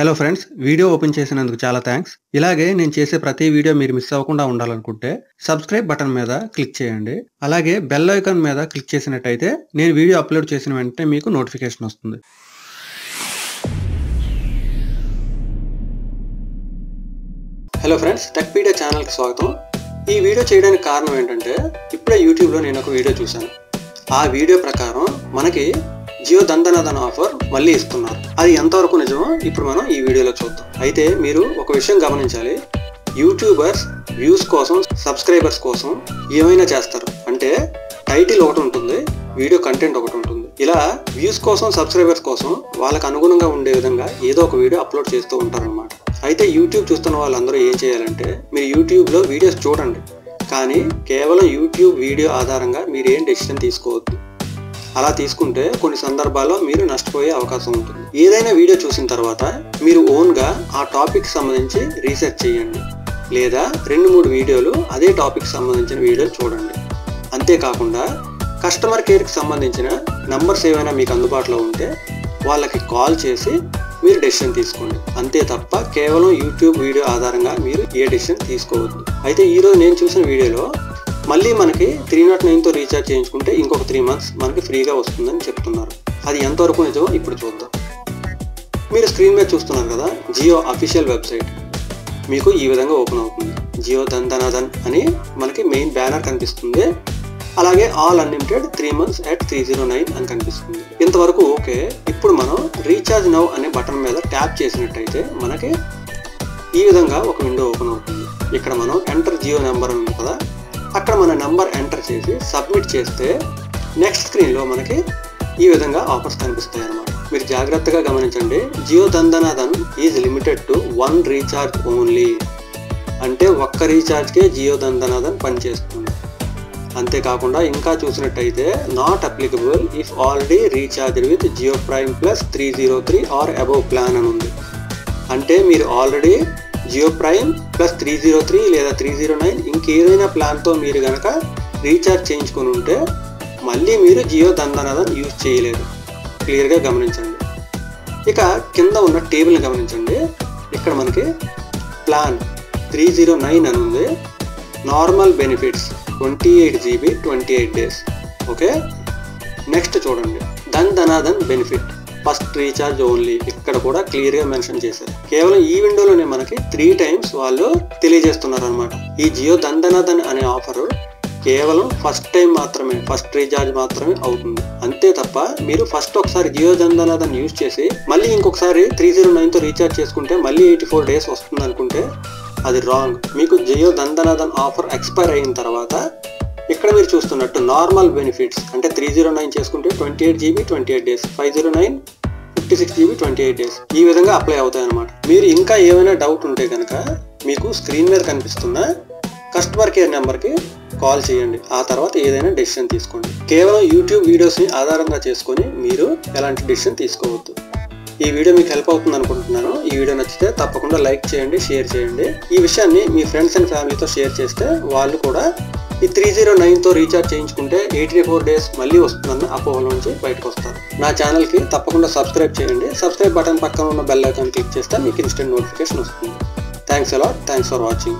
Hello friends video open చేసినందుకు చాలా thanks ఇలాగే నేను చేసే ప్రతి వీడియో మీరు మిస్ అవ్వకుండా ఉండాలనుకుంటే సబ్స్క్రైబ్ బటన్ మీద క్లిక్ చేయండి. అలాగే బెల్ ఐకాన్ మీద క్లిక్ చేసినట్టయితే నేను వీడియో అప్లోడ్ చేసిన వెంటనే మీకు నోటిఫికేషన్ వస్తుంది. హలో ఫ్రెండ్స్ టెక్ పీడియా ఛానల్కి స్వాగతం. ఈ వీడియో చేయడానికి కారణం ఏంటంటే ఇప్పుడే యూట్యూబ్లో నేను ఒక వీడియో చూశాను. ఆ వీడియో ప్రకారం మనకి జియో దందనదన ఆఫర్ మళ్ళీ ఇస్తున్నారు. అది ఎంతవరకు నిజమో ఇప్పుడు మనం ఈ వీడియోలో చూద్దాం. అయితే మీరు ఒక విషయం గమనించాలి. యూట్యూబర్స్ వ్యూస్ కోసం సబ్స్క్రైబర్స్ కోసం ఏమైనా చేస్తారు? అంటే టైటిల్ ఒకటి ఉంటుంది వీడియో కంటెంట్ ఒకటి ఉంటుంది. ఇలా వ్యూస్ కోసం సబ్స్క్రైబర్స్ కోసం వాళ్ళకు అనుగుణంగా ఉండే విధంగా ఏదో ఒక వీడియో అప్లోడ్ చేస్తూ ఉంటారనమాట అయితే యూట్యూబ్ చూస్తున్న వాళ్ళందరూ ఏం చేయాలంటే మీరు యూట్యూబ్లో వీడియోస్ చూడండి. కానీ కేవలం యూట్యూబ్ వీడియో ఆధారంగా మీరు ఏం డెసిషన్ తీసుకోవద్దు. అలా తీసుకుంటే కొన్ని సందర్భాల్లో మీరు నష్టపోయే అవకాశం ఉంటుంది. ఏదైనా వీడియో చూసిన తర్వాత మీరు ఓన్గా ఆ టాపిక్ సంబంధించి రీసెర్చ్ చేయండి. లేదా రెండు మూడు వీడియోలు అదే టాపిక్ సంబంధించిన వీడియోలు చూడండి. అంతేకాకుండా కస్టమర్ కేర్కి సంబంధించిన నంబర్స్ ఏమైనా మీకు అందుబాటులో ఉంటే వాళ్ళకి కాల్ చేసి మీరు డెసిషన్ తీసుకోండి. అంతే తప్ప కేవలం యూట్యూబ్ వీడియో ఆధారంగా మీరు ఏ డెసిషన్ తీసుకోవద్దు. అయితే ఈరోజు నేను చూసిన వీడియోలో మళ్ళీ మనకి త్రీ నాట్ నైన్తో రీఛార్జ్ చేయించుకుంటే ఇంకొక త్రీ మంత్స్ మనకి ఫ్రీగా వస్తుందని చెప్తున్నారు. అది ఎంతవరకు నిజమో ఇప్పుడు చూద్దాం. మీరు స్క్రీన్ మీద చూస్తున్నారు కదా జియో అఫీషియల్ వెబ్సైట్ మీకు ఈ విధంగా ఓపెన్ అవుతుంది. జియో దందనాదన్ అని మనకి మెయిన్ బ్యానర్ కనిపిస్తుంది. అలాగే all unlimited three months at three zero nine అని కనిపిస్తుంది. ఇంతవరకు ఓకే. ఇప్పుడు మనం రీఛార్జ్ నౌ అనే బటన్ మీద ట్యాప్ చేసినట్టయితే మనకి ఈ విధంగా ఒక విండో ఓపెన్ అవుతుంది. ఇక్కడ మనం ఎంటర్ జియో నెంబర్ ఉంది కదా అక్కడ మన నెంబర్ ఎంటర్ చేసి సబ్మిట్ చేస్తే నెక్స్ట్ స్క్రీన్లో మనకి ఈ విధంగా ఆఫర్స్ కనిపిస్తాయి అన్నమాట మీరు జాగ్రత్తగా గమనించండి. Jio Dhandhanadhan is limited to one recharge only. అంటే ఒక్క రీఛార్జ్కే జియో దందనాదన్ పనిచేస్తుంది. అంతేకాకుండా ఇంకా చూసినట్టయితే not applicable if already recharge with Jio prime plus three zero three or above plan అని ఉంది. అంటే మీరు already Jio prime plus three zero three లేదా త్రీ జీరో నైన్ ఇంకేదైనా ప్లాన్తో మీరు కనుక రీఛార్జ్ చేయించుకొని ఉంటే మళ్ళీ మీరు జియో దందనాదన్ యూజ్ చేయలేరు క్లియర్గా గమనించండి. ఇక కింద ఉన్న టేబుల్ని గమనించండి. ఇక్కడ మనకి ప్లాన్ త్రీ జీరో నైన్ అని ఉంది. Normal benefits twenty eight GB twenty eight days. Okay? Next చూడండి. Dhan Dhanadhan benefit. First recharge only. ఇక్కడ కూడా క్లియర్గా మెన్షన్ చేశారు. కేవలం ఈ విండోలోనే మనకి త్రీ టైమ్స్ వాళ్ళు తెలియజేస్తున్నారు అనమాట ఈ జియో దందనాదన్ అనే ఆఫర్ కేవలం ఫస్ట్ టైం మాత్రమే ఫస్ట్ రీఛార్జ్ మాత్రమే అవుతుంది. అంతే తప్ప మీరు ఫస్ట్ ఒకసారి జియో దందనాదన్ యూజ్ చేసి మళ్ళీ ఇంకొకసారి త్రీ జీరో నైన్తో రీఛార్జ్ చేసుకుంటే మళ్ళీ ఎయిటీ ఫోర్ డేస్ వస్తుంది అనుకుంటే అది రాంగ్. మీకు జియో దందనాదన్ ఆఫర్ ఎక్స్పైర్ అయిన తర్వాత ఇక్కడ మీరు చూస్తున్నట్టు నార్మల్ బెనిఫిట్స్ అంటే త్రీ జీరో నైన్ చేసుకుంటే twenty eight GB twenty eight days five zero nine fifty six GB twenty eight days ఈ విధంగా అప్లై అవుతాయి అనమాట మీరు ఇంకా ఏమైనా డౌట్ ఉంటే కనుక మీకు స్క్రీన్ మీద కనిపిస్తున్న కస్టమర్ కేర్ నెంబర్కి కాల్ చేయండి. ఆ తర్వాత ఏదైనా డెసిషన్ తీసుకోండి. కేవలం యూట్యూబ్ వీడియోస్ని ఆధారంగా చేసుకొని మీరు ఎలాంటి డెసిషన్ తీసుకోవద్దు. ఈ వీడియో మీకు హెల్ప్ అవుతుంది అనుకుంటున్నాను. ఈ వీడియో నచ్చితే తప్పకుండా లైక్ చేయండి షేర్ చేయండి. ఈ విషయాన్ని మీ ఫ్రెండ్స్ అండ్ ఫ్యామిలీతో షేర్ చేస్తే వాళ్ళు కూడా ఈ త్రీ జీరో నైన్తో రీఛార్జ్ చేయించుకుంటే ఎయిటీ ఫోర్ డేస్ మళ్ళీ వస్తుందన్న అపోహల నుంచి బయటకు వస్తారు. నా ఛానల్కి తప్పకుండా సబ్స్క్రైబ్ చేయండి. సబ్స్క్రైబ్ బటన్ పక్కన ఉన్న బెల్ ఐకాన్ క్లిక్ చేస్తే మీకు ఇన్స్టెంట్ నోటిఫికేషన్ వస్తుంది. Thanks a lot thanks for watching.